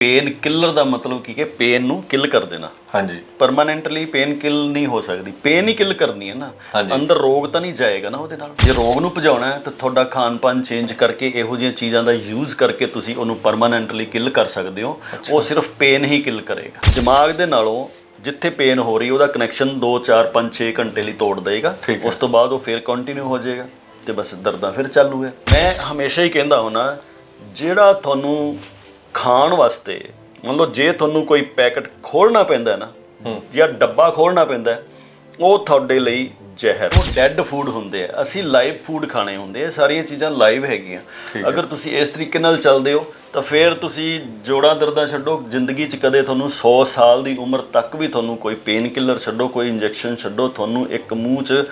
Pain killer ਦਾ ਮਤਲਬ ਕੀ ਹੈ pain ਨੂੰ ਕਿਲ ਕਰ ਦੇਣਾ। ਹਾਂਜੀ। ਪਰਮਾਨੈਂਟਲੀ ਪੇਨ ਕਿਲ ਨਹੀਂ ਹੋ ਸਕਦੀ। ਪੇਨ ਹੀ ਕਿਲ ਕਰਨੀ ਹੈ ਨਾ। ਅੰਦਰ ਰੋਗ ਤਾਂ ਨਹੀਂ ਜਾਏਗਾ ਨਾ ਉਹਦੇ ਨਾਲ। ਜੇ ਰੋਗ ਨੂੰ ਭਜਾਉਣਾ ਹੈ ਤਾਂ ਤੁਹਾਡਾ ਖਾਣ-ਪਾਨ ਚੇਂਜ ਕਰਕੇ ਇਹੋ ਜਿਹੀਆਂ ਚੀਜ਼ਾਂ ਦਾ ਯੂਜ਼ ਕਰਕੇ ਤੁਸੀਂ ਉਹਨੂੰ ਪਰਮਾਨੈਂਟਲੀ ਕਿਲ ਕਰ ਸਕਦੇ ਹੋ। ਉਹ ਸਿਰਫ ਪੇਨ ਹੀ ਕਿਲ ਕਰੇਗਾ। ਦਿਮਾਗ ਦੇ ਨਾਲੋਂ ਜਿੱਥੇ ਪੇਨ ਹੋ ਰਹੀ ਉਹਦਾ ਕਨੈਕਸ਼ਨ 2 4 5 6 ਘੰਟੇ ਲਈ ਤੋੜ ਦੇਗਾ। ਉਸ ਤੋਂ ਬਾਅਦ ਉਹ ਫਿਰ ਕੰਟੀਨਿਊ ਹੋ ਜਾਏਗਾ ਤੇ ਬਸ ਦਰਦਾਂ ਫਿਰ ਚਾਲੂ ਹੈ। ਮੈਂ ਹਮੇਸ਼ਾ ਹੀ ਕਹਿੰਦਾ ਹੁਣਾ ਜਿਹੜਾ ਤੁਹਾਨੂੰ ਖਾਣ ਵਾਸਤੇ ਮੰਨ ਲਓ ਜੇ ਤੁਹਾਨੂੰ ਕੋਈ ਪੈਕਟ ਖੋਲਣਾ ਪੈਂਦਾ ਨਾ ਜਾਂ ਡੱਬਾ ਖੋਲਣਾ ਪੈਂਦਾ ਉਹ ਤੁਹਾਡੇ ਲਈ ਜ਼ਹਿਰ। ਉਹ ਡੈੱਡ ਫੂਡ ਹੁੰਦੇ ਆ। ਅਸੀਂ ਲਾਈਵ ਫੂਡ ਖਾਣੇ ਹੁੰਦੇ ਆ। ਸਾਰੀਆਂ ਚੀਜ਼ਾਂ ਲਾਈਵ ਹੈਗੀਆਂ। ਅਗਰ ਤੁਸੀਂ ਇਸ ਤਰੀਕੇ ਨਾਲ ਚੱਲਦੇ ਹੋ ਤਾਂ ਫਿਰ ਤੁਸੀਂ ਜੋੜਾਂ ਦਰਦਾਂ ਛੱਡੋ। ਜ਼ਿੰਦਗੀ 'ਚ ਕਦੇ ਤੁਹਾਨੂੰ 100 ਸਾਲ ਦੀ ਉਮਰ ਤੱਕ ਵੀ ਤੁਹਾਨੂੰ ਕੋਈ ਪੇਨ ਕਿਲਰ ਛੱਡੋ ਕੋਈ ਇੰਜੈਕਸ਼ਨ ਛੱਡੋ। ਤੁਹਾਨੂੰ ਇੱਕ ਮੂੰਹ 'ਚ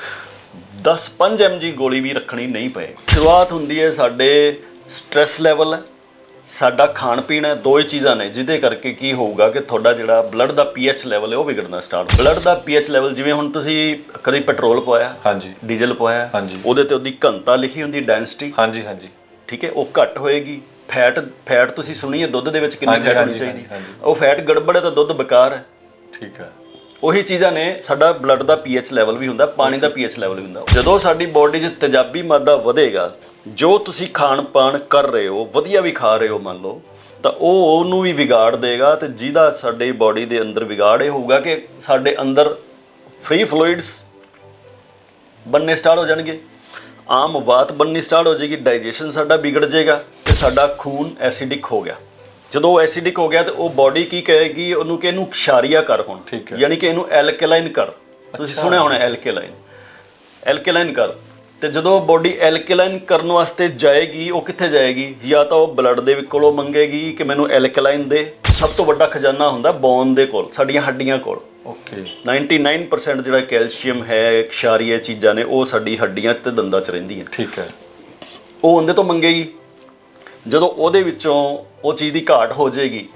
10 5 mg ਗੋਲੀ ਵੀ ਰੱਖਣੀ ਨਹੀਂ ਪਏ। ਸ਼ੁਰੂਆਤ ਹੁੰਦੀ ਹੈ ਸਾਡੇ ਸਟ੍ਰੈਸ ਲੈਵਲ ਹੈ ਸਾਡਾ ਖਾਣ ਪੀਣ ਹੈ ਦੋ ਹੀ ਚੀਜ਼ਾਂ ਨੇ ਜਿਹਦੇ ਕਰਕੇ ਕੀ ਹੋਊਗਾ ਕਿ ਤੁਹਾਡਾ ਜਿਹੜਾ ਬਲੱਡ ਦਾ ਪੀਐਚ ਲੈਵਲ ਹੈ ਉਹ ਵਿਗੜਨਾ ਸਟਾਰਟ ਬਲੱਡ ਦਾ ਪੀਐਚ ਲੈਵਲ ਜਿਵੇਂ ਹੁਣ ਤੁਸੀਂ ਕਦੀ ਪੈਟਰੋਲ ਪਵਾਇਆ ਹਾਂਜੀ। ਡੀਜ਼ਲ ਪਵਾਇਆ ਹਾਂਜੀ। ਉਹਦੇ ਤੇ ਉਹਦੀ ਘਣਤਾ ਲਿਖੀ ਹੁੰਦੀ ਡੈਂਸਿਟੀ ਹਾਂਜੀ ਹਾਂਜੀ। ਠੀਕ ਹੈ ਉਹ ਘੱਟ ਹੋਏਗੀ। ਫੈਟ ਫੈਟ ਤੁਸੀਂ ਸੁਣੀ ਹੈ ਦੁੱਧ ਦੇ ਵਿੱਚ ਕਿੰਨੀ ਹਾਂਜੀ, ਫੈਟ ਹੋਣੀ ਹਾਂਜੀ, ਚਾਹੀਦੀ? ਹਾਂਜੀ। ਉਹ ਫੈਟ ਗੜਬੜ ਹੈ ਤਾਂ ਦੁੱਧ ਬੇਕਾਰ ਹੈ। ਠੀਕ ਹੈ। ਉਹੀ ਚੀਜ਼ਾਂ ਨੇ, ਸਾਡਾ ਬਲੱਡ ਦਾ ਪੀਐਚ ਲੈਵਲ ਵੀ ਹੁੰਦਾ, ਪਾਣੀ ਦਾ ਪੀਐਚ ਲੈਵਲ ਵੀ ਹੁੰਦਾ। ਜਦੋਂ ਸਾਡੀ ਬਾਡੀ 'ਚ ਤੇਜ਼ਾਬੀ ਮਾਦਾ ਵਧੇਗਾ, ਜੋ ਤੁਸੀਂ ਖਾਣ ਪਾਣ ਕਰ ਰਹੇ ਹੋ, ਵਧੀਆ ਵੀ ਖਾ ਰਹੇ ਹੋ ਮੰਨ ਲਓ, ਤਾਂ ਉਹ ਉਹਨੂੰ ਵੀ ਵਿਗਾੜ ਦੇਗਾ ਤੇ ਜਿਹਦਾ ਸਾਡੇ ਬਾਡੀ ਦੇ ਅੰਦਰ ਵਿਗਾੜ, ਇਹ ਹੋਊਗਾ ਕਿ ਸਾਡੇ ਅੰਦਰ ਫ੍ਰੀ ਫਲੂਇਡਸ ਬੰਨੇ ਸਟਾਰਟ ਹੋ ਜਾਣਗੇ। ਆਮ ਵਾਤ ਬੰਨੀ ਸਟਾਰਟ ਹੋ ਜਾਏਗੀ ਡਾਈਜੈਸ਼ਨ ਸਾਡਾ ਵਿਗੜ ਜਾਏਗਾ ਤੇ ਸਾਡਾ ਖੂਨ ਐਸਿਡਿਕ ਹੋ ਗਿਆ। ਜਦੋਂ ਉਹ ਐਸਿਡਿਕ ਹੋ ਗਿਆ ਤੇ ਉਹ ਬਾਡੀ ਕੀ ਕਹੇਗੀ? ਉਹਨੂੰ ਕਿ ਇਹਨੂੰ ਖਸ਼ਾਰੀਆ ਕਰ ਹੁਣ। ਠੀਕ ਹੈ। ਯਾਨੀ ਕਿ ਇਹਨੂੰ ਐਲਕਲਾਈਨ ਕਰ। ਤੁਸੀਂ ਸੁਣਿਆ ਹੋਣਾ ਐਲਕਲਾਈਨ ਐਲਕਲਾਈਨ ਕਰ। ਤੇ ਜਦੋਂ ਬਾਡੀ ਐਲਕਲਾਈਨ ਕਰਨ ਵਾਸਤੇ ਜਾਏਗੀ ਉਹ ਕਿੱਥੇ ਜਾਏਗੀ? ਜਾਂ ਤਾਂ ਉਹ ਬਲੱਡ ਦੇ ਕੋਲੋਂ ਮੰਗੇਗੀ ਕਿ ਮੈਨੂੰ ਐਲਕਲਾਈਨ ਦੇ। ਸਭ ਤੋਂ ਵੱਡਾ ਖਜ਼ਾਨਾ ਹੁੰਦਾ ਬੋਨ ਦੇ ਕੋਲ ਸਾਡੀਆਂ ਹੱਡੀਆਂ ਕੋਲ। ਓਕੇ। 99% ਜਿਹੜਾ ਕੈਲਸ਼ੀਅਮ ਹੈ ਖਸ਼ਾਰੀਆ ਚੀਜ਼ਾਂ ਨੇ ਉਹ ਸਾਡੀ ਹੱਡੀਆਂ ਤੇ ਦੰਦਾਂ 'ਚ ਰਹਿੰਦੀਆਂ। ਠੀਕ ਹੈ। ਉਹ ਉਹਦੇ ਤੋਂ ਮੰਗੇਗੀ। ਜਦੋਂ ਉਹਦੇ ਵਿੱਚੋਂ ਉਹ ਚੀਜ਼ ਦੀ ਘਾਟ ਹੋ ਜਾਏਗੀ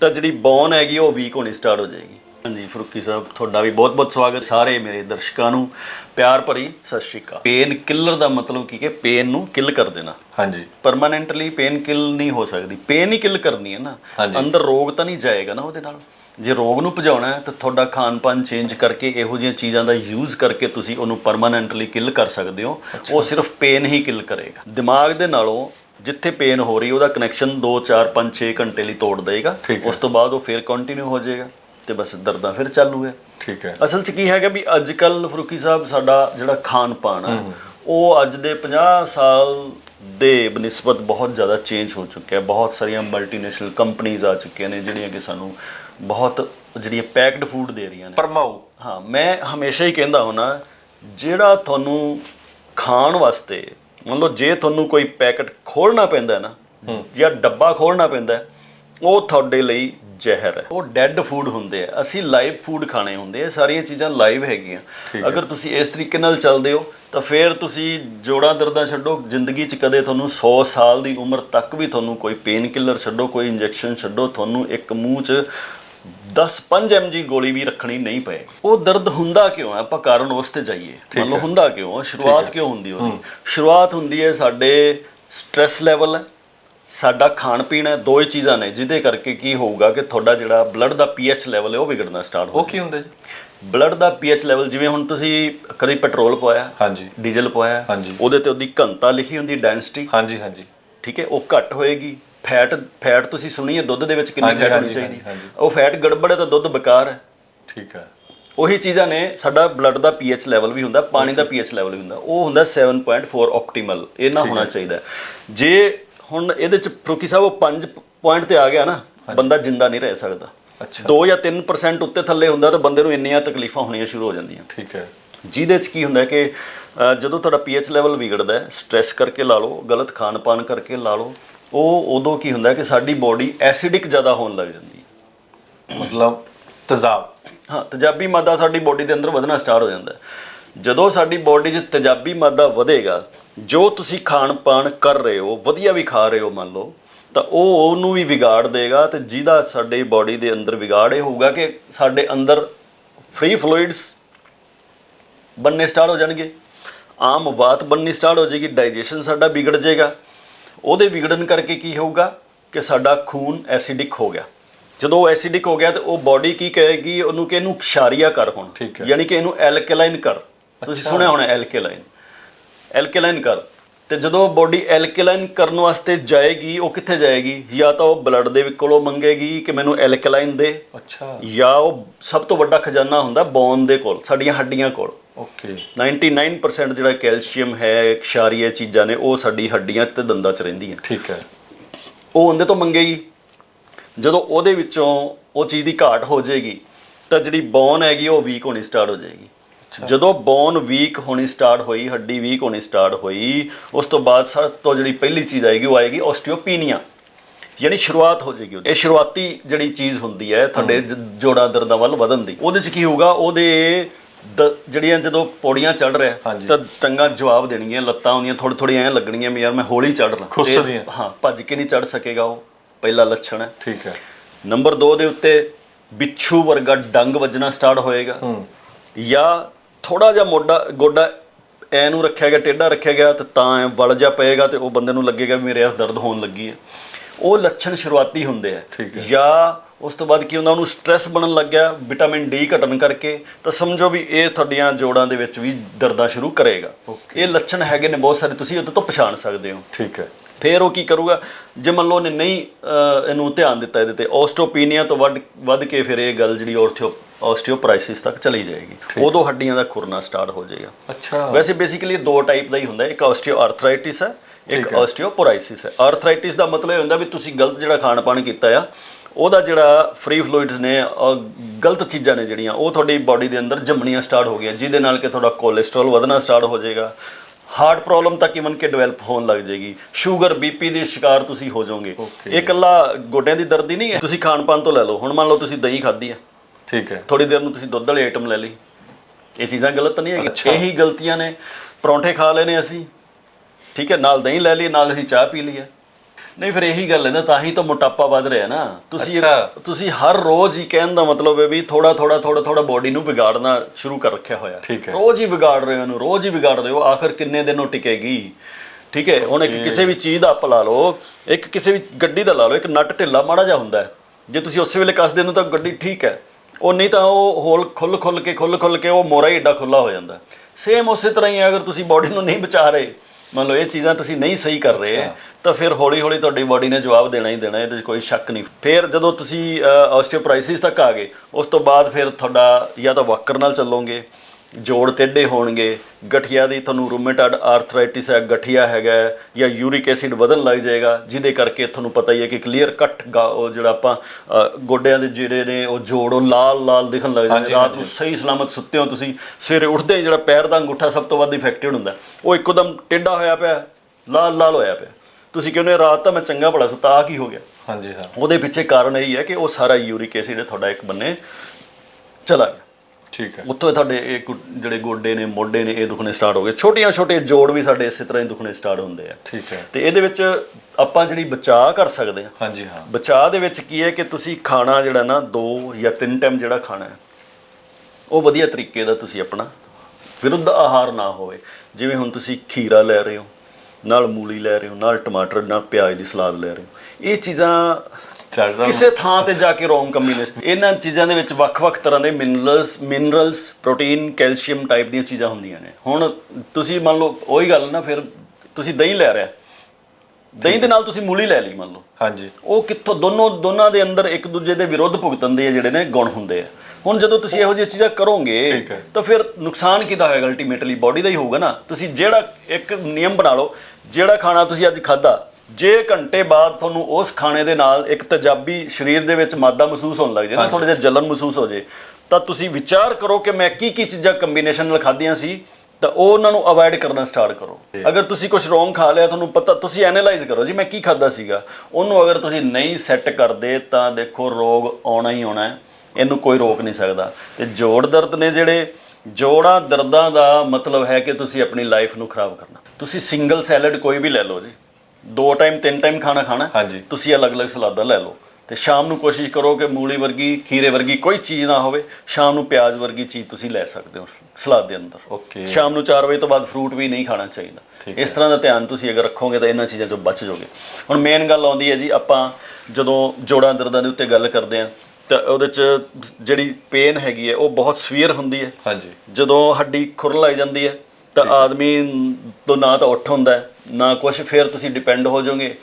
ਤਾਂ ਜਿਹੜੀ ਬੋਨ ਹੈਗੀ ਉਹ ਵੀਕ ਹੋਣੀ ਸਟਾਰਟ ਹੋ ਜਾਏਗੀ। ਹਾਂਜੀ ਫਰੂਕੀ ਸਾਹਿਬ ਤੁਹਾਡਾ ਵੀ ਬਹੁਤ-ਬਹੁਤ ਸਵਾਗਤ ਸਾਰੇ ਮੇਰੇ ਦਰਸ਼ਕਾਂ ਨੂੰ। ਪਿਆਰ ਭਰੀ ਸਤਿ ਸ਼੍ਰੀ ਅਕਾਲ। ਪੇਨ ਕਿਲਰ ਦਾ ਮਤਲਬ ਕੀ ਹੈ ਪੇਨ ਨੂੰ ਕਿਲ ਕਰ ਦੇਣਾ। ਹਾਂਜੀ। ਪਰਮਾਨੈਂਟਲੀ ਪੇਨ ਕਿਲ ਨਹੀਂ ਹੋ ਸਕਦੀ। ਪੇਨ ਹੀ ਕਿਲ ਕਰਨੀ ਹੈ ਨਾ। ਅੰਦਰ ਰੋਗ ਤਾਂ ਨਹੀਂ ਜਾਏਗਾ ਨਾ ਉਹਦੇ ਨਾਲ। ਜੇ ਰੋਗ ਨੂੰ ਭਜਾਉਣਾ ਹੈ ਤਾਂ ਤੁਹਾਡਾ ਖਾਣ-ਪਾਨ ਚੇਂਜ ਕਰਕੇ ਇਹੋ ਜਿਹੀਆਂ ਚੀਜ਼ਾਂ ਦਾ ਯੂਜ਼ ਕਰਕੇ ਤੁਸੀਂ ਉਹਨੂੰ ਪਰਮਾਨੈਂਟਲੀ ਕਿਲ ਕਰ ਸਕਦੇ ਹੋ। ਉਹ ਸਿਰਫ ਪੇਨ ਹੀ ਕਿਲ ਕਰੇਗਾ। ਦਿਮਾਗ ਦੇ ਨਾਲੋਂ ਜਿੱਥੇ ਪੇਨ ਹੋ ਰਹੀ ਉਹਦਾ ਕਨੈਕਸ਼ਨ 2 4 5 6 ਘੰਟੇ ਲਈ ਤੋੜ ਦੇਗਾ। ਉਸ ਤੋਂ ਬਾਅਦ ਉਹ ਫਿਰ ਕੰਟੀਨਿਊ ਹੋ ਜਾਏਗਾ ਤੇ ਬਸ ਦਰਦਾਂ ਫਿਰ ਚਾਲੂ ਹੈ ਠੀਕ ਹੈ। ਅਸਲ 'ਚ ਕੀ ਹੈਗਾ ਵੀ ਅੱਜ ਕੱਲ ਫਰੂਕੀ ਸਾਹਿਬ ਸਾਡਾ ਜਿਹੜਾ ਖਾਣ ਪਾਣ ਉਹ ਅੱਜ ਦੇ 50 ਸਾਲ ਦੇ ਬਨਿਸਬਤ ਬਹੁਤ ਜ਼ਿਆਦਾ ਚੇਂਜ ਹੋ ਚੁੱਕਿਆ ਹੈ। ਬਹੁਤ ਸਾਰੀਆਂ ਮਲਟੀਨੈਸ਼ਨਲ ਕੰਪਨੀਆਂ ਆ ਚੁੱਕੀਆਂ ਨੇ ਜਿਹੜੀਆਂ ਕਿ ਸਾਨੂੰ ਬਹੁਤ ਜਿਹੜੀਆਂ ਪੈਕਡ ਫੂਡ ਦੇ ਰਹੀਆਂ ਨੇ। ਪਰਮਾਉ। ਹਾਂ ਮੈਂ ਹਮੇਸ਼ਾ ਹੀ ਕਹਿੰਦਾ ਹੁਣਾ ਜਿਹੜਾ ਤੁਹਾਨੂੰ ਖਾਣ ਵਾਸਤੇ ਮੰਨ ਲਓ ਜੇ ਤੁਹਾਨੂੰ ਕੋਈ ਪੈਕਟ ਖੋਲਣਾ ਪੈਂਦਾ ਹੈ ਨਾ ਜਾਂ ਡੱਬਾ ਖੋਲਣਾ ਪੈਂਦਾ ਹੈ, ਉਹ ਤੁਹਾਡੇ ਲਈ ਜ਼ਹਿਰ ਹੈ। ਉਹ ਡੈੱਡ ਫੂਡ ਹੁੰਦੇ ਆ। ਅਸੀਂ ਲਾਈਵ ਫੂਡ ਖਾਣੇ ਹੁੰਦੇ ਆ। ਸਾਰੀਆਂ ਚੀਜ਼ਾਂ ਲਾਈਵ ਹੈਗੀਆਂ। ਅਗਰ ਤੁਸੀਂ ਇਸ ਤਰੀਕੇ ਨਾਲ ਚੱਲਦੇ ਹੋ ਤਾਂ ਫਿਰ ਤੁਸੀਂ ਜੋੜਾਂ ਦਰਦਾਂ ਛੱਡੋ। ਜ਼ਿੰਦਗੀ 'ਚ ਕਦੇ ਤੁਹਾਨੂੰ 100 ਸਾਲ ਦੀ ਉਮਰ ਤੱਕ ਵੀ ਤੁਹਾਨੂੰ ਕੋਈ ਪੇਨ ਕਿਲਰ ਛੱਡੋ ਕੋਈ ਇੰਜੈਕਸ਼ਨ ਛੱਡੋ। ਤੁਹਾਨੂੰ ਇੱਕ ਮੂੰਹ 'ਚ 10 5 mg ਗੋਲੀ ਵੀ ਰੱਖਣੀ ਨਹੀਂ ਪਏ। ਉਹ ਦਰਦ ਹੁੰਦਾ ਕਿਉਂ? ਹੈ ਆਪਾਂ ਕਾਰਨ ਉਸ ਤੇ ਜਾਈਏ। ਮੰਨ ਲਓ ਹੁੰਦਾ ਕਿਉਂ? ਹੈ ਸ਼ੁਰੂਆਤ ਕਿਉਂ ਹੁੰਦੀ ਉਹਦੀ? ਸ਼ੁਰੂਆਤ ਹੁੰਦੀ ਹੈ ਸਾਡੇ ਸਟ੍ਰੈਸ ਲੈਵਲ ਹੈ। ਸਾਡਾ ਖਾਣ ਪੀਣ ਹੈ ਦੋ ਹੀ ਚੀਜ਼ਾਂ ਨੇ ਜਿਹਦੇ ਕਰਕੇ ਕੀ ਹੋਊਗਾ ਕਿ ਤੁਹਾਡਾ ਜਿਹੜਾ ਬਲੱਡ ਦਾ ਪੀਐਚ ਲੈਵਲ ਹੈ ਉਹ ਵਿਗੜਨਾ ਸਟਾਰਟ ਹੋ ਉਹ ਕੀ ਹੁੰਦਾ ਜੀ? ਬਲੱਡ ਦਾ ਪੀਐਚ ਲੈਵਲ ਜਿਵੇਂ ਹੁਣ ਤੁਸੀਂ ਕਦੀ ਪੈਟਰੋਲ ਪਵਾਇਆ ਹਾਂਜੀ। ਡੀਜ਼ਲ ਪਵਾਇਆ ਹਾਂਜੀ। ਉਹਦੇ ਤੇ ਉਹਦੀ ਘਣਤਾ ਲਿਖੀ ਹੁੰਦੀ ਡੈਂਸਿਟੀ ਹਾਂਜੀ ਹਾਂਜੀ। ਠੀਕ ਹੈ ਉਹ ਘੱਟ ਹੋਏਗੀ। ਫੈਟ ਫੈਟ ਤੁਸੀਂ ਸੁਣੀ ਹੈ ਦੁੱਧ ਦੇ ਵਿੱਚ ਕਿੰਨੀ ਹਾਂਜੀ, ਫੈਟ ਹੋਣੀ ਹਾਂਜੀ, ਚਾਹੀਦੀ? ਹਾਂਜੀ। ਉਹ ਫੈਟ ਗੜਬੜ ਹੈ ਤਾਂ ਦੁੱਧ ਬੇਕਾਰ ਹੈ। ਠੀਕ ਹੈ। ਉਹੀ ਚੀਜ਼ਾਂ ਨੇ ਸਾਡਾ ਬਲੱਡ ਦਾ ਪੀਐਚ ਲੈਵਲ ਵੀ ਹੁੰਦਾ ਪਾਣੀ ਦਾ ਪੀਐਚ ਲੈਵਲ ਵੀ ਹੁੰਦਾ। ਉਹ ਹੁੰਦਾ 7.4 ਆਪਟੀਮਲ ਇਹ ਨਾ ਹੋਣਾ ਚਾਹੀਦਾ ਹੈ। ਜੇ ਹੁਣ ਇਹਦੇ ਚ ਫਰੂਕੀ ਸਾਹਿਬ ਉਹ 5 ਪੁਆਇੰਟ ਤੇ ਆ ਗਿਆ ਨਾ ਬੰਦਾ ਜਿੰਦਾ ਨਹੀਂ ਰਹਿ ਸਕਦਾ। ਅੱਛਾ। 2 ਜਾਂ 3% ਉੱਤੇ ਥੱਲੇ ਹੁੰਦਾ ਤਾਂ ਬੰਦੇ ਨੂੰ ਇੰਨੀਆਂ ਤਕਲੀਫਾਂ ਹੋਣੀਆਂ ਸ਼ੁਰੂ ਹੋ ਜਾਂਦੀਆਂ। ਠੀਕ ਹੈ। ਜਿਹਦੇ ਚ ਕੀ ਹੁੰਦਾ ਹੈ ਕਿ ਅ, ਜਦੋਂ ਤੁਹਾਡਾ ਪੀਐਚ ਲੈਵਲ ਵਿਗੜਦਾ ਹੈ ਸਟ੍ਰੈਸ ਕਰਕੇ ਲਾ ਲਓ ਗਲਤ ਖਾਣ ਪਾਣ ਕਰਕੇ ਲਾ ਲਓ ਉਹ ਉਦੋਂ ਕੀ ਹੁੰਦਾ ਕਿ ਸਾਡੀ ਬਾਡੀ ਐਸਿਡਿਕ ਜ਼ਿਆਦਾ ਹੋਣ ਲੱਗ ਜਾਂਦੀ ਹੈ। ਮਤਲਬ ਤਜ਼ਾਬ। ਹਾਂ ਤੇਜ਼ਾਬੀ ਮਾਦਾ ਸਾਡੀ ਬਾਡੀ ਦੇ ਅੰਦਰ ਵਧਣਾ ਸਟਾਰਟ ਹੋ ਜਾਂਦਾ ਜਦੋਂ ਸਾਡੀ ਬਾਡੀ 'ਚ ਤੇਜ਼ਾਬੀ ਮਾਦਾ ਵਧੇਗਾ ਜੋ ਤੁਸੀਂ ਖਾਣ ਪਾਣ ਕਰ ਰਹੇ ਹੋ ਵਧੀਆ ਵੀ ਖਾ ਰਹੇ ਹੋ ਮੰਨ ਲਓ ਤਾਂ ਉਹ ਉਹਨੂੰ ਵੀ ਵਿਗਾੜ ਦੇਗਾ ਤੇ ਜਿਹਦਾ ਸਾਡੇ ਬਾਡੀ ਦੇ ਅੰਦਰ ਵਿਗਾੜ ਇਹ ਹੋਊਗਾ ਕਿ ਸਾਡੇ ਅੰਦਰ ਫ੍ਰੀ ਫਲੂਇਡਸ ਬੰਨੇ ਸਟਾਰਟ ਹੋ ਜਾਣਗੇ। ਆਮ ਵਾਤ ਬੰਨੀ ਸਟਾਰਟ ਹੋ ਜਾਏਗੀ ਡਾਈਜੈਸ਼ਨ ਸਾਡਾ ਵਿਗੜ ਜਾਏਗਾ। ਉਹਦੇ ਵਿਗੜਨ ਕਰਕੇ ਕੀ ਹੋਊਗਾ ਕਿ ਸਾਡਾ ਖੂਨ ਐਸਿਡਿਕ ਹੋ ਗਿਆ। ਜਦੋਂ ਐਸਿਡਿਕ ਹੋ ਗਿਆ ਤੇ ਉਹ ਬਾਡੀ ਕੀ ਕਹੇਗੀ? ਉਹਨੂੰ ਕਿ ਇਹਨੂੰ ਖਸ਼ਾਰੀਆ ਕਰ ਹੁਣ। ਠੀਕ ਹੈ। ਯਾਨੀ ਕਿ ਇਹਨੂੰ ਐਲਕਲਾਈਨ ਕਰ। ਤੁਸੀਂ ਸੁਣਿਆ ਹੋਣਾ ਐਲਕਲਾਈਨ ਐਲਕਲਾਈਨ ਕਰ। ਤੇ ਜਦੋਂ ਬਾਡੀ ਐਲਕਲਾਈਨ ਕਰਨ ਵਾਸਤੇ ਜਾਏਗੀ ਉਹ ਕਿੱਥੇ ਜਾਏਗੀ? ਜਾਂ ਤਾਂ ਉਹ ਬਲੱਡ ਦੇ ਕੋਲੋਂ ਮੰਗੇਗੀ ਕਿ ਮੈਨੂੰ ਐਲਕਲਾਈਨ ਦੇ ਅੱਛਾ। ਜਾਂ ਉਹ ਸਭ ਤੋਂ ਵੱਡਾ ਖਜ਼ਾਨਾ ਹੁੰਦਾ ਬੋਨ ਦੇ ਕੋਲ ਸਾਡੀਆਂ ਹੱਡੀਆਂ ਕੋਲ। ਓਕੇ। 99% ਜਿਹੜਾ ਕੈਲਸ਼ੀਅਮ ਹੈ ਖਸ਼ਾਰੀਆ ਚੀਜ਼ਾਂ ਨੇ ਉਹ ਸਾਡੀ ਹੱਡੀਆਂ ਤੇ ਦੰਦਾਂ 'ਚ ਰਹਿੰਦੀਆਂ। ਠੀਕ ਹੈ। ਉਹ ਉਹਦੇ ਤੋਂ ਮੰਗੇਗੀ। ਜਦੋਂ ਉਹਦੇ ਵਿੱਚੋਂ ਉਹ ਚੀਜ਼ ਦੀ ਘਾਟ ਹੋ ਜਾਏਗੀ ਤਾਂ ਜਿਹੜੀ ਬੋਨ ਹੈਗੀ ਉਹ ਵੀਕ ਹੋਣੀ ਸਟਾਰਟ ਹੋ ਜਾਏਗੀ। ਜਦੋਂ ਬੋਨ ਵੀਕ ਹੋਣੀ ਸਟਾਰਟ ਹੋਈ ਹੱਡੀ ਵੀਕ ਹੋਣੀ ਸਟਾਰਟ ਹੋਈ ਉਸ ਤੋਂ ਬਾਅਦ ਸਭ ਤੋਂ ਜਿਹੜੀ ਪਹਿਲੀ ਚੀਜ਼ ਆਏਗੀ ਉਹ ਆਏਗੀ ਆਸਟੀਓਪੀਨੀਆ ਯਾਨੀ ਸ਼ੁਰੂਆਤ ਹੋ ਜਾਏਗੀ। ਇਹ ਸ਼ੁਰੂਆਤੀ ਜਿਹੜੀ ਚੀਜ਼ ਹੁੰਦੀ ਹੈ ਤੁਹਾਡੇ ਜੋੜਾਂ ਦਰਦਾਂ ਵੱਲ ਵਧਣ ਦੀ। ਉਹਦੇ 'ਚ ਕੀ ਹੋਊਗਾ? ਉਹਦੇ ਜਿਹੜੀਆਂ ਜਦੋਂ ਪੌੜੀਆਂ ਚੜ ਰਿਹਾ। ਤਾਂ ਟੰਗਾਂ ਜਵਾਬ ਦੇਣਗੀਆਂ ਲੱਤਾਂ ਹੁੰਦੀਆਂ ਥੋੜੀ ਥੋੜੀ ਐਂ ਲੱਗਣਗੀਆਂ ਵੀ ਯਾਰ ਮੈਂ ਹੌਲੀ ਚੜ ਲਾਂ। ਖੁੱਸਦੀਆਂ। ਤੇ- ਹਾਂ ਭੱਜ ਕੇ ਨਹੀਂ ਚੜ ਸਕੇਗਾ ਉਹ। ਪਹਿਲਾ ਲੱਛਣ ਹੈ। ਠੀਕ ਹੈ। ਨੰਬਰ 2 ਦੇ ਉੱਤੇ ਬਿੱਛੂ ਵਰਗਾ ਡੰਗ ਵੱਜਣਾ ਸਟਾਰਟ ਹੋਏਗਾ। ਹੂੰ। ਜਾਂ ਥੋੜਾ ਜਿਹਾ ਮੋਢਾ ਗੋਡਾ ਐ ਨੂੰ ਰੱਖਿਆ ਗਿਆ ਟੇਢਾ ਰੱਖਿਆ ਗਿਆ ਤੇ ਤਾਂ ਐ ਵਲ ਜਾ ਪਏਗਾ ਤੇ ਉਹ ਬੰਦੇ ਨੂੰ ਲੱਗੇਗਾ ਵੀ ਮੇਰੇ ਆਸ ਦਰਦ ਹੋਣ ਲੱਗੀ ਹੈ। ਉਹ ਲੱਛਣ ਸ਼ੁਰੂਆਤੀ ਹੁੰਦੇ ਆ। ਠੀਕ ਹੈ। ਜਾਂ ਉਸ ਤੋਂ ਬਾਅਦ ਕੀ ਹੁੰਦਾ ਉਹਨੂੰ ਸਟ੍ਰੈਸ ਬਣਨ ਲੱਗਿਆ ਵਿਟਾਮਿਨ ਡੀ ਘਟਣ ਕਰਕੇ ਤਾਂ ਸਮਝੋ ਵੀ ਇਹ ਤੁਹਾਡੀਆਂ ਜੋੜਾਂ ਦੇ ਵਿੱਚ ਵੀ ਦਰਦਾਂ ਸ਼ੁਰੂ ਕਰੇਗਾ। ਇਹ ਲੱਛਣ ਹੈਗੇ ਨੇ ਬਹੁਤ ਸਾਰੇ ਤੁਸੀਂ ਉਹਦੇ ਤੋਂ ਪਛਾਣ ਸਕਦੇ ਹੋ। ਠੀਕ ਹੈ। ਫਿਰ ਉਹ ਕੀ ਕਰੂਗਾ? ਜੇ ਮੰਨ ਲਓ ਉਹਨੇ ਨਹੀਂ ਇਹਨੂੰ ਧਿਆਨ ਦਿੱਤਾ ਇਹਦੇ ਤੇ ਆਸਟੋਪੀਨੀਆ ਤੋਂ ਵੱਧ ਵੱਧ ਕੇ ਫਿਰ ਇਹ ਗੱਲ ਜਿਹੜੀ ਆਸਟੀਓ ਆਸਟੀਓਪਰਾਈਸਿਸ ਤੱਕ ਚਲੀ ਜਾਏਗੀ। ਉਦੋਂ ਹੱਡੀਆਂ ਦਾ ਖੁਰਨਾ ਸਟਾਰਟ ਹੋ ਜਾਏਗਾ। ਅੱਛਾ। ਵੈਸੇ ਬੇਸਿਕਲੀ ਦੋ ਟਾਈਪ ਦਾ ਹੀ ਹੁੰਦਾ ਇੱਕ ਆਸਟੀਓ ਆਰਥਰਾਈਟਿਸ ਹੈ ਇੱਕ ਆਸਟੀਓਪੋਰਾਈਸਿਸ ਹੈ। ਆਰਥਰਾਈਟਿਸ ਦਾ ਮਤਲਬ ਇਹ ਹੁੰਦਾ ਵੀ ਤੁਸੀਂ ਗਲਤ ਜਿਹੜਾ ਖਾਣ ਪਾਣ ਕੀਤਾ ਆ ਉਹਦਾ ਜਿਹੜਾ ਫ੍ਰੀ ਫਲੂਇਡਸ ਨੇ ਗਲਤ ਚੀਜ਼ਾਂ ਨੇ ਜਿਹੜੀਆਂ ਉਹ ਤੁਹਾਡੀ ਬਾਡੀ ਦੇ ਅੰਦਰ ਜੰਮਣੀਆਂ ਸਟਾਰਟ ਹੋ ਗਈਆਂ ਜਿਹਦੇ ਨਾਲ ਕਿ ਤੁਹਾਡਾ ਕੋਲੇਸਟ੍ਰੋਲ ਵਧਣਾ ਸਟਾਰਟ ਹੋ ਜਾਏਗਾ। ਹਾਰਟ ਪ੍ਰੋਬਲਮ ਤੱਕ ਇਵਨ ਕਿ ਡਿਵੈਲਪ ਹੋਣ ਲੱਗ ਜਾਏਗੀ। ਸ਼ੂਗਰ ਬੀਪੀ ਦੇ ਸ਼ਿਕਾਰ ਤੁਸੀਂ ਹੋ ਜਾਓਗੇ। Okay. ਇਹ ਇਕੱਲਾ ਗੋਡਿਆਂ ਦੀ ਦਰਦ ਹੀ ਨਹੀਂ ਹੈ। ਤੁਸੀਂ ਖਾਣ ਪਾਣ ਤੋਂ ਲੈ ਲਓ। ਹੁਣ ਮੰਨ ਲਓ ਤੁਸੀਂ ਦਹੀਂ ਖਾਧੀ ਹੈ ਠੀਕ ਹੈ। ਥੋੜੀ ਦੇਰ ਨੂੰ ਤੁਸੀਂ ਦੁੱਧ ਵਾਲੀ ਆਈਟਮ ਲੈ ਲਈ। ਇਹ ਚੀਜ਼ਾਂ ਗਲਤ ਨਹੀਂ ਅੱਛਾ। ਹੈਗੀਆਂ ਇਹੀ ਗਲਤੀਆਂ ਨੇ। ਪਰੌਂਠੇ ਖਾ ਲਏ ਨੇ ਅਸੀਂ। ਠੀਕ ਹੈ ਨਾਲ ਦਹੀਂ ਲੈ ਲਈ ਨਾਲ ਅਸੀਂ ਚਾਹ ਪੀ ਲਈ ਹੈ। ਨਹੀਂ ਫਿਰ ਇਹੀ ਗੱਲ ਹੈ ਨਾ ਤਾਂ ਹੀ ਤਾਂ ਮੋਟਾਪਾ ਵੱਧ ਰਿਹਾ ਨਾ। ਤੁਸੀਂ ਅੱਛਾ। ਤੁਸੀਂ ਹਰ ਰੋਜ਼ ਹੀ ਕਹਿਣ ਦਾ ਮਤਲਬ ਹੈ ਵੀ ਥੋੜਾ ਥੋੜਾ ਥੋੜਾ ਥੋੜਾ ਬੋਡੀ ਨੂੰ ਵਿਗਾੜਨਾ ਸ਼ੁਰੂ ਕਰ ਰੱਖਿਆ ਹੋਇਆ। ਠੀਕ ਹੈ। ਰੋਜ਼ ਹੀ ਵਿਗਾੜ ਰਹੇ ਹੋ ਇਹਨੂੰ ਰੋਜ਼ ਹੀ ਵਿਗਾੜ ਰਹੇ ਹੋ ਆਖਰ ਕਿੰਨੇ ਦਿਨ ਉਹ ਟਿਕੇਗੀ? ਠੀਕ ਹੈ ਹੁਣ ਇੱਕ ਕਿਸੇ ਵੀ ਚੀਜ਼ ਦਾ ਆਪ ਲਾ ਲਓ ਇੱਕ ਕਿਸੇ ਵੀ ਗੱਡੀ ਦਾ ਲਾ ਲਓ ਇੱਕ ਨਟ ਢਿੱਲਾ ਮਾੜਾ ਜਿਹਾ ਹੁੰਦਾ ਹੈ। ਜੇ ਤੁਸੀਂ ਉਸੇ ਵੇਲੇ ਕੱਸ ਦੇਣ ਤਾਂ ਗੱਡੀ ਠੀਕ ਹੈ ਉਹ ਨਹੀਂ ਤਾਂ ਉਹ ਹੋਲ ਖੁੱਲ ਖੁੱਲ ਕੇ ਖੁੱਲ ਖੁੱਲ ਕੇ ਉਹ ਮੋਰਾ ਹੀ ਏਡਾ ਖੁੱਲਾ ਹੋ ਜਾਂਦਾ। ਸੇਮ ਉਸੇ ਤਰ੍ਹਾਂ ਹੀ ਹੈ, ਅਗਰ ਤੁਸੀਂ ਬਾਡੀ ਨੂੰ ਨਹੀਂ ਬਚਾ ਰਹੇ ਮੰਨ ਲਓ ਇਹ ਚੀਜ਼ਾਂ ਤੁਸੀਂ ਨਹੀਂ ਸਹੀ ਕਰ ਰਹੇ ਤਾਂ ਫਿਰ ਹੌਲੀ ਹੌਲੀ ਤੁਹਾਡੀ ਬਾਡੀ ਨੇ ਜਵਾਬ ਦੇਣਾ ਹੀ ਦੇਣਾ ਇਹਦੇ ਕੋਈ ਸ਼ੱਕ ਨਹੀਂ। ਫਿਰ ਜਦੋਂ ਤੁਸੀਂ ਆਸਟੀਓਪਰਾਈਸਿਸ ਤੱਕ ਆ ਗਏ ਉਸ ਤੋਂ ਬਾਅਦ ਫਿਰ ਤੁਹਾਡਾ ਜਾਂ ਤਾਂ ਵਾਕਰ ਨਾਲ ਚੱਲੋਗੇ ਜੋੜ ਟੇਢੇ ਹੋਣਗੇ। ਗਠੀਆ ਦੀ ਤੁਹਾਨੂੰ ਰੂਮੇਟਾਇਡ ਆਰਥਰਾਈਟਿਸ ਹੈ ਗਠੀਆ ਹੈਗਾ ਜਾਂ ਯੂਰਿਕ ਐਸਿਡ ਵਧਣ ਲੱਗ ਜਾਏਗਾ ਜਿਹਦੇ ਕਰਕੇ ਤੁਹਾਨੂੰ ਪਤਾ ਹੀ ਹੈ ਕਿ ਕਲੀਅਰ ਕੱਟ ਉਹ ਜਿਹੜਾ ਆਪਾਂ ਗੋਡਿਆਂ ਦੇ ਜਿਹੜੇ ਨੇ ਉਹ ਜੋੜ ਉਹ ਲਾਲ ਲਾਲ ਦਿਖਣ ਲੱਗ ਜਾਂਦੇ ਰਾਤ ਨੂੰ ਸਹੀ ਸਲਾਮਤ ਸੁੱਤੇ ਹੋ ਤੁਸੀਂ ਸਵੇਰੇ ਉੱਠਦੇ ਹੀ ਜਿਹੜਾ ਪੈਰ ਦਾ ਅੰਗੂਠਾ ਸਭ ਤੋਂ ਵੱਧ ਇਫੈਕਟਡ ਹੁੰਦਾ। ਉਹ ਇੱਕੋਦਮ ਟੇਢਾ ਹੋਇਆ ਪਿਆ ਲਾਲ ਲਾਲ ਹੋਇਆ ਪਿਆ। ਤੁਸੀਂ ਕਹਿੰਦੇ ਰਾਤ ਤਾਂ ਮੈਂ ਚੰਗਾ ਭਲਾ ਸੁੱਤਾ ਆ ਕੀ ਹੋ ਗਿਆ? ਹਾਂਜੀ ਹਾਂ। ਉਹਦੇ ਪਿੱਛੇ ਕਾਰਨ ਇਹ ਹੈ ਕਿ ਉਹ ਸਾਰਾ ਯੂਰਿਕ ਐਸਿਡ ਤੁਹਾਡਾ ਇੱਕ ਬੰਨੇ ਚਲਾ ਗਿਆ। ਠੀਕ ਹੈ। ਉੱਥੋਂ ਤੁਹਾਡੇ ਇਹ ਗੁ- ਜਿਹੜੇ ਗੋਡੇ ਨੇ ਮੋਢੇ ਨੇ ਇਹ ਦੁਖਣੇ ਸਟਾਰਟ ਹੋ ਗਏ। ਛੋਟੀਆਂ ਛੋਟੇ ਜੋੜ ਵੀ ਸਾਡੇ ਇਸੇ ਤਰ੍ਹਾਂ ਹੀ ਦੁਖਣੇ ਸਟਾਰਟ ਹੁੰਦੇ ਆ। ਠੀਕ ਹੈ। ਤੇ ਇਹਦੇ ਵਿੱਚ ਆਪਾਂ ਜਿਹੜੀ ਬਚਾਅ ਕਰ ਸਕਦੇ ਹਾਂ। ਹਾਂਜੀ ਹਾਂ। ਬਚਾਅ ਦੇ ਵਿੱਚ ਕੀ ਹੈ ਕਿ ਤੁਸੀਂ ਖਾਣਾ ਜਿਹੜਾ ਨਾ ਦੋ ਜਾਂ ਤਿੰਨ ਟਾਈਮ ਜਿਹੜਾ ਖਾਣਾ ਹੈ ਉਹ ਵਧੀਆ ਤਰੀਕੇ ਦਾ ਤੁਸੀਂ ਆਪਣਾ ਵਿਰੁੱਧ ਆਹਾਰ ਨਾ ਹੋਵੇ। ਜਿਵੇਂ ਹੁਣ ਤੁਸੀਂ ਖੀਰਾ ਲੈ ਰਹੇ ਹੋ ਨਾਲ ਮੂਲੀ ਲੈ ਰਹੇ ਹੋ ਨਾਲ ਟਮਾਟਰ ਨਾਲ ਪਿਆਜ਼ ਦੀ ਸਲਾਦ ਲੈ ਰਹੇ ਹੋ। ਇਹ ਚੀਜ਼ਾਂ ਚਾਰ ਸਾਹਿਬ ਕਿਸੇ ਥਾਂ ਤੇ ਜਾ ਕੇ ਰੋਂਗ ਕੰਬੀਨੇਸ਼ਨ ਇਹਨਾਂ ਚੀਜ਼ਾਂ ਦੇ ਵਿੱਚ ਵੱਖ-ਵੱਖ ਤਰ੍ਹਾਂ ਦੇ minerals minerals protein calcium type ਦੀਆਂ ਚੀਜ਼ਾਂ ਹੁੰਦੀਆਂ ਨੇ। ਹੁਣ ਤੁਸੀਂ ਮੰਨ ਲਓ ਉਹੀ ਗੱਲ ਨਾ ਫਿਰ ਤੁਸੀਂ ਦਹੀਂ ਲੈ ਰਿਹਾ ਦਹੀਂ ਦੇ ਨਾਲ ਤੁਸੀਂ ਮੂਲੀ ਲੈ ਲਈ ਮੰਨ ਲਓ। ਹਾਂਜੀ। ਉਹ ਕਿੱਥੋਂ ਦੋਨੋਂ ਦੋਨਾਂ ਦੇ ਅੰਦਰ ਇੱਕ ਦੂਜੇ ਦੇ ਵਿਰੁੱਧ ਭੁਗਤਣ ਦੇ ਜਿਹੜੇ ਨੇ ਗੁਣ ਹੁੰਦੇ ਆ। ਹੁਣ ਜਦੋਂ ਤੁਸੀਂ ਇਹੋ ਜਿਹੀਆਂ ਚੀਜ਼ਾਂ ਕਰੋਗੇ। ਤਾਂ ਫਿਰ ਨੁਕਸਾਨ ਕਿਹਦਾ ਹੋਏਗਾ? ਅਲਟੀਮੇਟਲੀ ਬਾਡੀ ਦਾ ਹੀ ਹੋਊਗਾ ਨਾ। ਤੁਸੀਂ ਜਿਹੜਾ ਇੱਕ ਨਿਯਮ ਬਣਾ ਲਓ ਜਿਹੜਾ ਖਾਣਾ ਤੁਸੀਂ ਅੱਜ ਖਾਦਾ ਜੇ ਘੰਟੇ ਬਾਅਦ ਤੁਹਾਨੂੰ ਉਸ ਖਾਣੇ ਦੇ ਨਾਲ ਇੱਕ ਤੇਜ਼ਾਬੀ ਸਰੀਰ ਦੇ ਵਿੱਚ ਮਾਦਾ ਮਹਿਸੂਸ ਹੋਣ ਲੱਗ ਜੇ ਨਾ ਥੋੜਾ ਜਿਹਾ ਜਲਨ ਮਹਿਸੂਸ ਹੋ ਜੇ ਤਾਂ ਤੁਸੀਂ ਵਿਚਾਰ ਕਰੋ ਕਿ ਮੈਂ ਕੀ ਕੀ ਚੀਜ਼ਾਂ ਕੰਬੀਨੇਸ਼ਨ ਨਾਲ ਖਾਧੀਆਂ ਸੀ ਤਾਂ ਉਹ ਉਹਨਾਂ ਨੂੰ ਅਵੋਇਡ ਕਰਨਾ ਸਟਾਰਟ ਕਰੋ। ਅਗਰ ਤੁਸੀਂ ਕੁਝ ਰੋਂਗ ਖਾ ਲਿਆ ਤੁਹਾਨੂੰ ਪਤਾ ਤੁਸੀਂ ਐਨਾਲਾਈਜ਼ ਕਰੋ ਜੀ ਮੈਂ ਕੀ ਖਾਦਾ ਸੀਗਾ। ਉਹਨੂੰ ਅਗਰ ਤੁਸੀਂ ਨਹੀਂ ਸੈੱਟ ਕਰਦੇ ਤਾਂ ਦੇਖੋ ਰੋਗ ਆਉਣਾ ਹੀ ਆਉਣਾ ਹੈ ਇਹਨੂੰ ਕੋਈ ਰੋਕ ਨਹੀਂ ਸਕਦਾ। ਤੇ ਜੋੜ ਦਰਦ ਨੇ ਜਿਹੜੇ ਜੋੜਾਂ ਦਰਦਾਂ ਦਾ ਮਤਲਬ ਹੈ ਕਿ ਤੁਸੀਂ ਆਪਣੀ ਲਾਈਫ ਨੂੰ ਖਰਾਬ ਕਰਨਾ। ਤੁਸੀਂ ਸਿੰਗਲ ਸੈਲਡ ਕੋਈ ਵੀ ਲੈ ਲਓ ਜੀ। ਦੋ ਟਾਈਮ ਤਿੰਨ ਟਾਈਮ ਖਾਣਾ ਖਾਣਾ ਹਾਂਜੀ। ਤੁਸੀਂ ਅਲੱਗ-ਅਲੱਗ ਸਲਾਦਾਂ ਲੈ ਲਓ। ਤੇ ਸ਼ਾਮ ਨੂੰ ਕੋਸ਼ਿਸ਼ ਕਰੋ ਕਿ ਮੂਲੀ ਵਰਗੀ ਖੀਰੇ ਵਰਗੀ ਕੋਈ ਚੀਜ਼ ਨਾ ਹੋਵੇ। ਸ਼ਾਮ ਨੂੰ ਪਿਆਜ਼ ਵਰਗੀ ਚੀਜ਼ ਤੁਸੀਂ ਲੈ ਸਕਦੇ ਹੋ ਸਲਾਦ ਦੇ ਅੰਦਰ। ਓਕੇ। ਸ਼ਾਮ ਨੂੰ 4 ਵਜੇ ਤੋਂ ਬਾਅਦ ਫਰੂਟ ਵੀ ਨਹੀਂ ਖਾਣਾ ਚਾਹੀਦਾ। ਇਸ ਤਰ੍ਹਾਂ ਦਾ ਧਿਆਨ ਤੁਸੀਂ ਅਗਰ ਰੱਖੋਗੇ ਤਾਂ ਇਹਨਾਂ ਚੀਜ਼ਾਂ ਤੋਂ ਬਚ ਜਾਓਗੇ। ਹੁਣ ਮੇਨ ਗੱਲ ਆਉਂਦੀ ਹੈ ਜੀ ਆਪਾਂ ਜਦੋਂ ਜੋੜਾਂ ਦਰਦਾਂ ਦੇ ਉੱਤੇ ਗੱਲ ਕਰਦੇ ਆ ਤਾਂ ਉਹਦੇ ਚ ਜਿਹੜੀ ਪੇਨ ਹੈਗੀ ਹੈ ਉਹ ਬਹੁਤ ਸਵੀਅਰ ਹੁੰਦੀ ਹੈ। ਹਾਂਜੀ। ਜਦੋਂ ਹੱਡੀ ਖੁਰਲ ਲੱਗ ਜਾਂਦੀ ਹੈ ਤਾਂ ਆਦਮੀ ਤੋਂ ਨਾ ਤਾਂ ਉੱਠ ਹੁੰਦਾ ਹੈ, ਨਾ ਕੁਝ ਫਿਰ ਤੁਸੀਂ ਡਿਪੈਂਡ ਹੋ ਜਾਓਗੇ।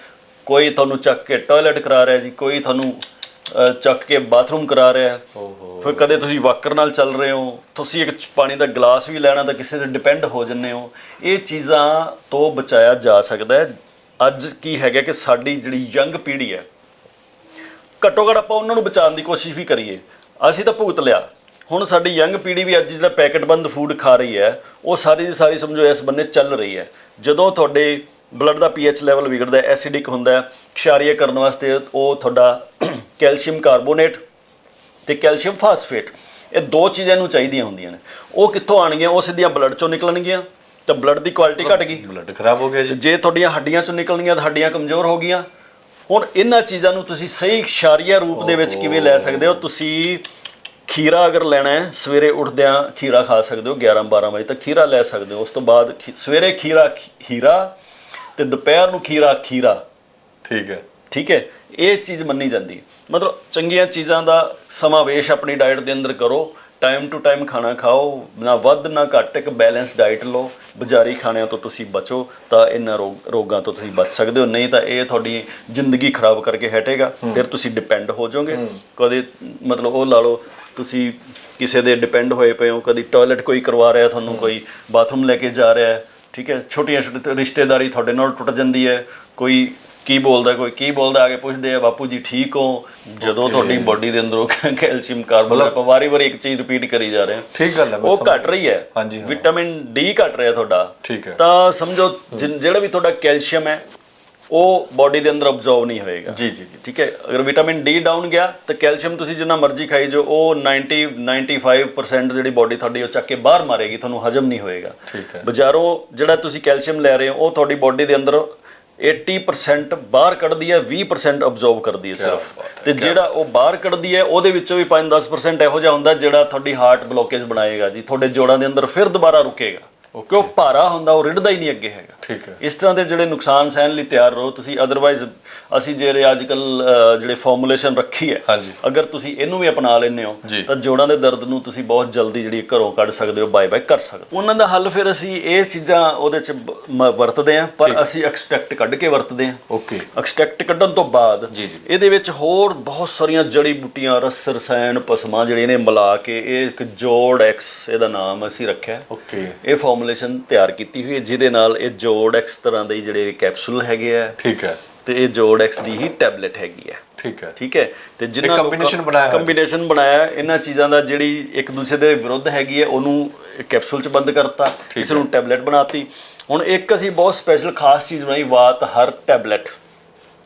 ਕੋਈ ਤੁਹਾਨੂੰ ਚੱਕ ਕੇ ਟਾਇਲਟ ਕਰਾ ਰਿਹਾ ਜੀ ਕੋਈ ਤੁਹਾਨੂੰ ਅਹ, ਚੱਕ ਕੇ ਬਾਥਰੂਮ ਕਰਾ ਰਿਹਾ। ਓਹੋ। ਫਿਰ ਕਦੇ ਤੁਸੀਂ ਵਾਕਰ ਨਾਲ ਚੱਲ ਰਹੇ ਹੋ ਤੁਸੀਂ ਇੱਕ ਚ- ਪਾਣੀ ਦਾ ਗਲਾਸ ਵੀ ਲੈਣਾ ਤਾਂ ਕਿਸੇ ਤੇ ਡਿਪੈਂਡ ਹੋ ਜੰਨੇ ਹੋ। ਇਹ ਚੀਜ਼ਾਂ ਤੋਂ ਬਚਾਇਆ ਜਾ ਸਕਦਾ ਹੈ। ਅੱਜ ਕੀ ਹੈਗਾ ਕਿ ਸਾਡੀ ਜਿਹੜੀ ਯੰਗ ਪੀੜ੍ਹੀ ਹੈ ਘੱਟੋ ਘੱਟ ਆਪਾਂ ਉਹਨਾਂ ਨੂੰ ਬਚਾਉਣ ਦੀ ਕੋਸ਼ਿਸ਼ ਵੀ ਕਰੀਏ। ਅਸੀਂ ਤਾਂ ਭੁਗਤ ਲਿਆ। ਹੁਣ ਸਾਡੀ ਯੰਗ ਪੀੜ੍ਹੀ ਵੀ ਅੱਜ ਜਿਹੜਾ ਪੈਕਟਬੰਦ ਫੂਡ ਖਾ ਰਹੀ ਹੈ ਉਹ ਸਾਰੀ ਦੀ ਸਾਰੀ ਸਮਝੋ ਇਸ ਬੰਨੇ ਚੱਲ ਰਹੀ ਹੈ। ਜਦੋਂ ਤੁਹਾਡੇ ਬਲੱਡ ਦਾ ਪੀਐਚ ਲੈਵਲ ਵਿਗੜਦਾ ਹੈ ਐਸਿਡਿਕ ਹੁੰਦਾ ਹੈ ਖਿਆਰੀਆ ਕਰਨ ਵਾਸਤੇ ਉਹ ਤੁਹਾਡਾ ਕੈਲਸ਼ੀਅਮ ਕਾਰਬੋਨੇਟ ਤੇ ਕੈਲਸ਼ੀਅਮ ਫਾਸਫੇਟ ਇਹ ਦੋ ਚੀਜ਼ਾਂ ਨੂੰ ਚਾਹੀਦੀਆਂ ਹੁੰਦੀਆਂ ਨੇ। ਉਹ ਕਿੱਥੋਂ ਆਣਗੀਆਂ ਉਹ ਸਿੱਧੀਆਂ ਬਲੱਡ ਚੋਂ ਨਿਕਲਣਗੀਆਂ ਤਾਂ ਬਲੱਡ ਦੀ ਕੁਆਲਿਟੀ ਘਟ ਗਈ। ਬਲੱਡ ਖਰਾਬ ਹੋ ਗਿਆ ਜੀ। ਜੇ ਤੁਹਾਡੀਆਂ ਹੱਡੀਆਂ ਚੋਂ ਨਿਕਲਣੀਆਂ ਤਾਂ ਹੱਡੀਆਂ ਕਮਜ਼ੋਰ ਹੋ ਗਈਆਂ। ਹੁਣ ਇਹਨਾਂ ਚੀਜ਼ਾਂ ਨੂੰ ਤੁਸੀਂ ਸਹੀ ਇਸ਼ਾਰੀਆ ਰੂਪ ਦੇ ਵਿੱਚ ਕਿਵੇਂ ਲੈ ਸਕਦੇ ਹੋ? ਤੁਸੀਂ ਖੀਰਾ ਅਗਰ ਲੈਣਾ ਹੈ ਸਵੇਰੇ ਉੱਠਦਿਆਂ ਖੀਰਾ ਖਾ ਸਕਦੇ ਹੋ 11 12 ਵਜੇ ਤੱਕ ਖੀਰਾ ਲੈ ਸਕਦੇ ਹੋ। ਉਸ ਤੋਂ ਬਾਅਦ ਸਵੇਰੇ ਖੀਰਾ ਖੀ- ਹੀਰਾ ਤੇ ਦੁਪਹਿਰ ਨੂੰ ਖੀਰਾ ਖੀਰਾ। ਠੀਕ ਹੈ। ਠੀਕ ਹੈ? ਇਹ ਚੀਜ਼ ਮੰਨੀ ਜਾਂਦੀ ਹੈ। ਮਤਲਬ ਚੰਗੀਆਂ ਚੀਜ਼ਾਂ ਦਾ ਸਮਾਵੇਸ਼ ਆਪਣੀ ਡਾਈਟ ਦੇ ਅੰਦਰ ਕਰੋ। ਟਾਈਮ ਟੂ ਟਾਈਮ ਖਾਣਾ ਖਾਓ ਨਾ ਵੱਧ ਨਾ ਘੱਟ ਇੱਕ ਬੈਲੈਂਸ ਡਾਈਟ ਲਓ। ਬਾਜ਼ਾਰੀ ਖਾਣਿਆਂ ਤੋਂ ਤੁਸੀਂ ਬਚੋ ਤਾਂ ਇਹਨਾਂ ਰੋਗ ਤੋਂ ਤੁਸੀਂ ਬਚ ਸਕਦੇ ਹੋ। ਨਹੀਂ ਤਾਂ ਇਹ ਤੁਹਾਡੀ ਜ਼ਿੰਦਗੀ ਖਰਾਬ ਕਰਕੇ ਹਟੇਗਾ। ਫਿਰ ਤੁਸੀਂ ਡਿਪੈਂਡ ਹੋ ਜਾਓਗੇ। ਕਦੇ ਮਤਲਬ ਉਹ ਲਾ ਲਓ ਤੁਸੀਂ ਕਿਸੇ ਦੇ ਡਿਪੈਂਡ ਹੋਏ ਪਏ ਹੋ ਕਦੀ ਟਾਇਲਟ ਕੋਈ ਕਰਵਾ ਰਿਹਾ ਤੁਹਾਨੂੰ ਕੋਈ ਬਾਥਰੂਮ ਲੈ ਕੇ ਜਾ ਰਿਹਾ ਠੀਕ ਹੈ? ਛੋਟੀਆਂ ਛੋਟੀਆਂ ਰਿਸ਼ਤੇਦਾਰੀ ਤੁਹਾਡੇ ਨਾਲ ਟੁੱਟ ਜਾਂਦੀ ਹੈ। ਕੋਈ ਕੀ ਬੋਲਦਾ ਕੋਈ ਕੀ ਬੋਲਦਾ ਆ ਕੇ ਪੁੱਛਦੇ ਆ ਬਾਪੂ ਜੀ ਠੀਕ ਹੋ? ਜਦੋਂ ਤੁਹਾਡੀ ਬਾਡੀ ਦੇ ਅੰਦਰੋਂ ਕੈਲਸ਼ੀਅਮ ਕਾਰਬਨ ਆਪਾਂ ਵਾਰੀ ਵਾਰੀ ਇੱਕ ਚੀਜ਼ ਰਿਪੀਟ ਕਰੀ ਜਾ ਰਹੇ ਹਾਂ। ਠੀਕ ਗੱਲ ਹੈ ਉਹ ਘਟ ਰਹੀ ਹੈ। ਵਿਟਾਮਿਨ ਡੀ ਘਟ ਰਿਹਾ ਤੁਹਾਡਾ। ਠੀਕ ਹੈ। ਤਾਂ ਸਮਝੋ ਜਿਹੜਾ ਵੀ ਤੁਹਾਡਾ ਕੈਲਸ਼ੀਅਮ ਹੈ ਉਹ ਬਾਡੀ ਦੇ ਅੰਦਰ ਅਬਜ਼ਰਵ ਨਹੀਂ ਹੋਏਗਾ। ਜੀ ਜੀ ਜੀ। ਠੀਕ ਹੈ? ਅਗਰ ਵਿਟਾਮਿਨ ਡੀ ਡਾਊਨ ਗਿਆ ਤਾਂ ਕੈਲਸ਼ੀਅਮ ਤੁਸੀਂ ਜਿੰਨਾ ਮਰਜ਼ੀ ਖਾਈ ਜੋ ਉਹ 90 95% ਜਿਹੜੀ ਬਾਡੀ ਤੁਹਾਡੀ ਉਹ ਚੱਕ ਕੇ ਬਾਹਰ ਮਾਰੇਗੀ ਤੁਹਾਨੂੰ ਹਜਮ ਨਹੀਂ ਹੋਏਗਾ। ਠੀਕ ਹੈ। ਬਾਜ਼ਾਰੋਂ ਜਿਹੜਾ ਤੁਸੀਂ ਕੈਲਸ਼ੀਅਮ ਲੈ ਰਹੇ ਹੋ ਉਹ ਤੁਹਾਡੀ ਬਾਡੀ ਦੇ ਅੰਦਰ 80% ਬਾਹਰ ਕੱਢਦੀ ਹੈ 20% ਅਬਜ਼ਰਵ ਕਰਦੀ ਹੈ ਸਿਰਫ। ਤੇ ਜਿਹੜਾ ਉਹ ਬਾਹਰ ਕੱਢਦੀ ਹੈ ਉਹਦੇ ਵਿੱਚੋਂ ਵੀ 5-10% ਇਹੋ ਜਿਹਾ ਹੁੰਦਾ ਜਿਹੜਾ ਤੁਹਾਡੀ ਹਾਰਟ ਬਲੋਕੇਜ ਬਣਾਏਗਾ ਜੀ ਤੁਹਾਡੇ ਜੋੜਾਂ ਦੇ ਅੰਦਰ ਫਿਰ ਦੁਬਾਰਾ ਰੁਕੇਗਾ। ਕਿਉਂਕਿ ਉਹ ਭਾਰਾ ਹੁੰਦਾ ਉਹ ਰਿੜਦਾ ਹੀ ਨਹੀਂ ਅੱਗੇ ਹੈਗਾ। ਠੀਕ ਹੈ। ਇਸ ਤਰ੍ਹਾਂ ਦੇ ਜਿਹੜੇ ਨੁਕਸਾਨ ਸਹਿਣ ਲਈ ਤਿਆਰ ਰਹੋ ਤੁਸੀਂ ਅਦਰਵਾਈਜ਼ ਅਸੀਂ ਜਿਹੜੇ ਅੱਜ ਕੱਲ ਜਿਹੜੇ ਫਾਰਮੂਲੇਸ਼ਨ ਰੱਖੀ ਹੈ ਅਗਰ ਤੁਸੀਂ ਇਹਨੂੰ ਵੀ ਅਪਣਾ ਲੈਂਦੇ ਹੋ। ਤਾਂ ਜੋੜਾਂ ਦੇ ਦਰਦ ਨੂੰ ਤੁਸੀਂ ਬਹੁਤ ਜਲਦੀ ਜਿਹੜੀ ਘਰੋਂ ਕੱਢ ਸਕਦੇ ਹੋ ਬਾਏ ਬਾਏ ਕਰ ਸਕਦੇ ਹੋ। ਉਹਨਾਂ ਦਾ ਹੱਲ ਫਿਰ ਅਸੀਂ ਇਹ ਚੀਜ਼ਾਂ ਉਹਦੇ ਚ ਵਰਤਦੇ ਹਾਂ ਪਰ ਅਸੀਂ ਐਕਸਟ੍ਰੈਕਟ ਕੱਢ ਕੇ ਵਰਤਦੇ ਹਾਂ। ਓਕੇ ਐਕਸਟ੍ਰੈਕਟ ਕੱਢਣ ਤੋਂ ਬਾਅਦ। ਇਹਦੇ ਵਿੱਚ ਹੋਰ ਬਹੁਤ ਸਾਰੀਆਂ ਜੜੀ ਬੂਟੀਆਂ ਰਸ ਰਸਾਇਣ ਪਸਮਾ ਜਿਹੜੇ ਨੇ ਮਿਲਾ ਕੇ ਇਹ ਇੱਕ ਜੋੜ ਐਕਸ ਇਹਦਾ ਨਾਮ ਅਸੀਂ ਰੱਖਿਆ। ਓਕੇ ਇਹ ਫਾਰਮੂਲੇਸ਼ਨ ਤਿਆਰ ਕੀਤੀ ਹੋਈ ਹੈ ਜਿਹਦੇ ਨਾਲ ਇਹ ਜੋੜ ਐਕਸ ਤਰ੍ਹਾਂ ਦੇ ਜਿਹੜੇ ਕੈਪਸੂਲ ਹੈਗੇ ਆ ਠੀਕ ਹੈ। ਤੇ ਇਹ ਜੋੜ ਐਕਸ ਦੀ ਹੀ ਟੈਬਲੇਟ ਹੈਗੀ ਹੈ। ਠੀਕ ਹੈ। ਠੀਕ ਹੈ? ਤੇ ਜਿੰਨਾ combination ਬਣਾਇਆ। ਕੰਬੀਨੇਸ਼ਨ ਬਣਾਇਆ ਇਹਨਾਂ ਚੀਜ਼ਾਂ ਦਾ ਜਿਹੜੀ ਇੱਕ ਦੂਸਰੇ ਦੇ ਵਿਰੁੱਧ ਹੈਗੀ ਹੈ ਉਹਨੂੰ ਕੈਪਸੂਲ ਚ ਬੰਦ ਕਰਤਾ ਇਸ ਨੂੰ ਟੈਬਲੇਟ ਬਣਾਤੀ। ਹੁਣ ਇੱਕ ਅਸੀਂ ਬਹੁਤ ਸਪੈਸ਼ਲ ਖਾਸ ਚੀਜ਼ ਬਣਾਈ ਵਾਤ ਹਰ ਟੈਬਲੇਟ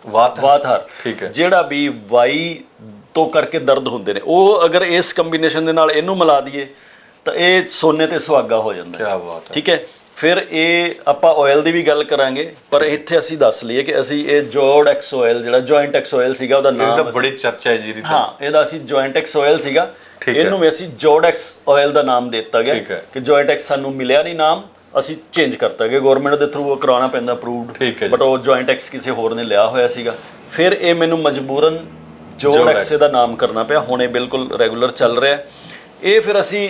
ਵਾਤ ਵਾਤ ਹਰ। ਠੀਕ ਹੈ। ਜਿਹੜਾ ਵੀ ਵਾਈ ਤੋਂ ਕਰਕੇ ਦਰਦ ਹੁੰਦੇ ਨੇ। ਉਹ ਅਗਰ ਇਸ ਕੰਬੀਨੇਸ਼ਨ ਦੇ ਨਾਲ ਇਹਨੂੰ ਮਿਲਾ ਦਈਏ ਤਾਂ ਇਹ ਸੋਨੇ ਤੇ ਸੁਹਾਗਾ ਹੋ ਜਾਂਦਾ ਹੈ। ਕੀ ਬਾਤ ਹੈ ਠੀਕ ਹੈ ਫਿਰ ਇਹ ਆਪਾਂ ਆਇਲ ਦੀ ਵੀ ਗੱਲ ਕਰਾਂਗੇ ਪਰ ਇੱਥੇ ਅਸੀਂ ਦੱਸ ਲਈਏ ਕਿ ਅਸੀਂ ਇਹ ਜੋੜ ਐਕਸ ਆਇਲ ਜਿਹੜਾ ਜੁਆਇੰਟ ਐਕਸ ਆਇਲ ਸੀਗਾ ਉਹਦਾ ਇਹ ਤਾਂ ਨਾਮ ਬੜੀ ਚਰਚਾ ਹੈ ਜੀ ਦੀ ਹਾਂ ਇਹਦਾ ਅਸੀਂ ਜੁਆਇੰਟ ਐਕਸ ਆਇਲ ਸੀਗਾ। ਇਹਨੂੰ ਵੀ ਅਸੀਂ ਜੋੜ ਐਕਸ ਆਇਲ ਦਾ ਨਾਮ ਦਿੱਤਾ ਗਿਆ। ਕਿ ਜੁਆਇੰਟ ਐਕਸ ਸਾਨੂੰ ਮਿਲਿਆ ਨਹੀਂ ਨਾਮ ਅਸੀਂ ਚੇਂਜ ਕਰਤਾ ਗਿਆ ਗਵਰਨਮੈਂਟ ਦੇ ਥਰੂ ਕਰਾਉਣਾ ਪੈਂਦਾ ਅਪਰੂਵਡ ਠੀਕ ਹੈ ਜੀ। ਬਟ ਉਹ ਜੁਆਇੰਟ ਐਕਸ ਕਿਸੇ ਹੋਰ ਨੇ ਲਿਆ ਹੋਇਆ ਸੀਗਾ ਫਿਰ ਇਹ ਮੈਨੂੰ ਮਜਬੂਰਨ ਜੋੜ ਐਕਸ ਦਾ ਨਾਮ ਕਰਨਾ ਪਿਆ ਹੁਣ ਇਹ ਬਿਲਕੁਲ ਰੈਗੂਲਰ ਚੱਲ ਰਿਹਾ। ਇਹ ਫਿਰ ਅਸੀਂ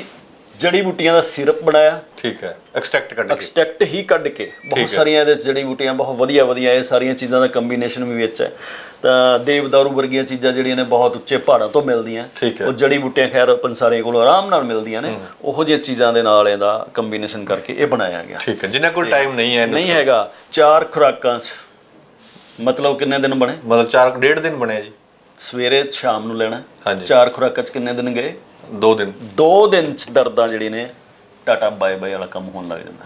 ਜੜੀ ਬੂਟੀਆਂ ਦਾ ਸਿਰਪ ਬਣਾਇਆ। ਠੀਕ ਹੈ ਐਕਸਟ੍ਰੈਕਟ ਕੱਢ ਕੇ। ਐਕਸਟ੍ਰੈਕਟ ਹੀ ਕੱਢ ਕੇ। ਬਹੁਤ। ਸਾਰੀਆਂ ਇਹਦੇ ਜੜੀ ਬੂਟੀਆਂ ਬਹੁਤ ਵਧੀਆ ਵਧੀਆ ਇਹ ਸਾਰੀਆਂ ਚੀਜ਼ਾਂ ਦਾ ਕੰਬੀਨੇਸ਼ਨ ਵੀ ਵਿੱਚ ਹੈ। ਤਾਂ ਦੇਵਦਾਰੂ ਵਰਗੀਆਂ ਚੀਜ਼ਾਂ ਜਿਹੜੀਆਂ ਨੇ ਬਹੁਤ ਉੱਚੇ ਪਹਾੜਾਂ ਤੋਂ ਮਿਲਦੀਆਂ। ਉਹ ਜੜੀ ਬੂਟੀਆਂ ਖੈਰ ਪੰਸਾਰੇ ਕੋਲ ਆਰਾਮ ਨਾਲ ਮਿਲਦੀਆਂ ਨੇ। ਉਹੋ ਜਿਹੀਆਂ ਚੀਜ਼ਾਂ ਦੇ ਨਾਲ ਇਹਦਾ ਕੰਬੀਨੇਸ਼ਨ ਕਰਕੇ ਇਹ ਬਣਾਇਆ ਗਿਆ। ਠੀਕ ਹੈ ਜਿੰਨਾ ਕੋਲ ਟਾਈਮ ਨਹੀਂ ਹੈ ਨਹੀਂ ਹੈਗਾ। ਚਾਰ ਖੁਰਾਕਾਂ ਮਤਲਬ ਕਿੰਨੇ ਦਿਨ ਬਣੇ? ਮਤਲਬ 4 ਡੇਢ ਦਿਨ ਬਣਿਆ ਜੀ। ਸਵੇਰੇ ਸ਼ਾਮ ਨੂੰ ਲੈਣਾ। ਹਾਂਜੀ। ਚਾਰ ਖੁਰਾਕਾਂ 'ਚ ਕਿੰਨੇ ਦਿਨ ਗਏ? 2 ਦਿਨ। ਦੋ ਦਿਨ 'ਚ ਦਰਦਾਂ ਜਿਹੜੀ ਨੇ ਟਾਟਾ ਬਾਏ ਬਾਏ ਵਾਲਾ ਕੰਮ ਹੋਣ ਲੱਗ ਜਾਂਦਾ।